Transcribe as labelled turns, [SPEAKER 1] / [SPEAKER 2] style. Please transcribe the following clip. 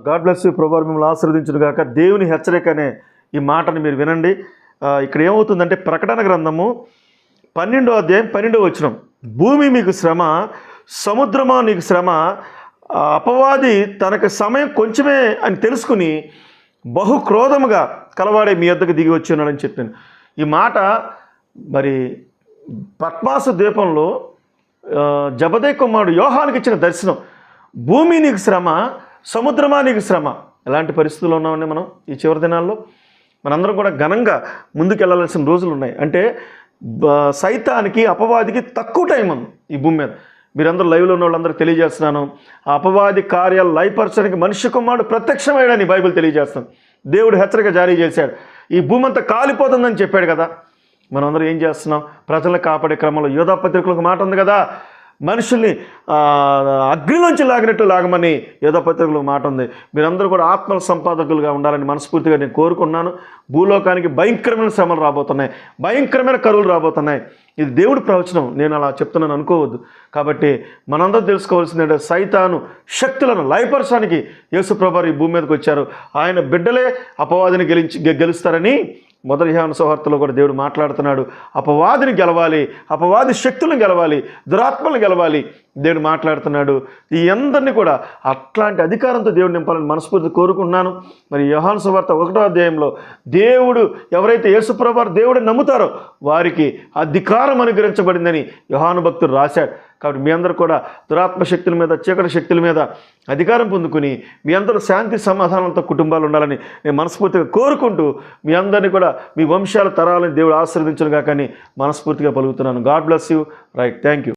[SPEAKER 1] God bless you ప్రభు మిమ్మల్ని ఆశీర్వదించును గాక. దేవుని హెచ్చరిక అనే ఈ మాటని మీరు వినండి. ఇక్కడ ఏమవుతుందంటే ప్రకటన గ్రంథము పన్నెండో అధ్యాయం పన్నెండో వచ్చిన భూమి మీకు శ్రమ సముద్రమా నీకు శ్రమ అపవాది తనకు సమయం కొంచెమే అని తెలుసుకుని బహు క్రోధముగా కలవాడే మీ వద్దకు దిగి వచ్చి ఉన్నాడని చెప్పాను. ఈ మాట మరి పద్మాసు ద్వీపంలో జబదే కుమారుడు యోహానికి ఇచ్చిన దర్శనం. భూమి నీకు శ్రమ సముద్రమా నీకు శ్రమ? ఎలాంటి పరిస్థితుల్లో ఉన్నామండి మనం ఈ చివరి దినాల్లో? మనందరం కూడా ఘనంగా ముందుకెళ్ళాల్సిన రోజులు ఉన్నాయి అంటే సైతానికి అపవాదికి తక్కువ టైం ఉంది ఈ భూమి మీద. మీరందరూ లైవ్లో ఉన్న వాళ్ళందరూ తెలియజేస్తున్నాను. ఆ అపవాది కార్యాలు లయపరచడానికి మనిషి కుమారుడు ప్రత్యక్షమయ్యాడని బైబిల్ తెలియజేస్తాం దేవుడు హెచ్చరిక జారీ చేశాడు. ఈ భూమి అంతా కాలిపోతుందని చెప్పాడు కదా. మనమందరం ఏం చేస్తున్నాం? ప్రజలను కాపాడే క్రమంలో యోధా పత్రికలకు మాట ఉంది కదా. మనుషుల్ని అగ్నిలోంచి లాగినట్టు లాగమని యోధా పత్రికలో మాట ఉంది. మీరందరూ కూడా ఆత్మ సంపాదకులుగా ఉండాలని మనస్ఫూర్తిగా నేను కోరుకున్నాను భూలోకానికి భయంకరమైన శ్రమలు రాబోతున్నాయి. భయంకరమైన కరువులు రాబోతున్నాయి. ఇది దేవుడి ప్రవచనం. నేను అలా చెప్తున్నాను అనుకోవద్దు. కాబట్టి మనందరూ తెలుసుకోవాల్సింది సైతాను శక్తులను లయపరచడానికి యేసుప్రభారు ఈ భూమి మీదకి వచ్చారు. ఆయన బిడ్డలే అపవాదిని గెలిచి గెలుస్తారని మొదటి యోహాను సువార్తలో కూడా దేవుడు మాట్లాడుతున్నాడు. అపవాదిని గెలవాలి అపవాది శక్తులను గెలవాలి దురాత్మలను గెలవాలి. దేవుడు మాట్లాడుతున్నాడు. ఈ అందరినీ కూడా అట్లాంటి అధికారంతో దేవుడు నింపాలని మనస్ఫూర్తి కోరుకుంటున్నాను. మరి యోహాను సువార్త ఒకటో అధ్యాయంలో దేవుడు ఎవరైతే యేసుప్రభారు దేవుడు నమ్ముతారో వారికి అధికారం అనుగ్రహించబడిందని యోహాను భక్తుడు రాశాడు. కాబట్టి మీ అందరూ కూడా దురాత్మ శక్తుల మీద చీకటి శక్తుల మీద అధికారం పొందుకుని మీ అందరూ శాంతి సమాధానంతో కుటుంబాలు ఉండాలని నేను మనస్ఫూర్తిగా కోరుకుంటూ మీ అందరినీ కూడా మీ వంశాల తరాలని దేవుడు ఆశీర్వదించను కానీ మనస్ఫూర్తిగా పలుకుతున్నాను. God bless you. Right thank you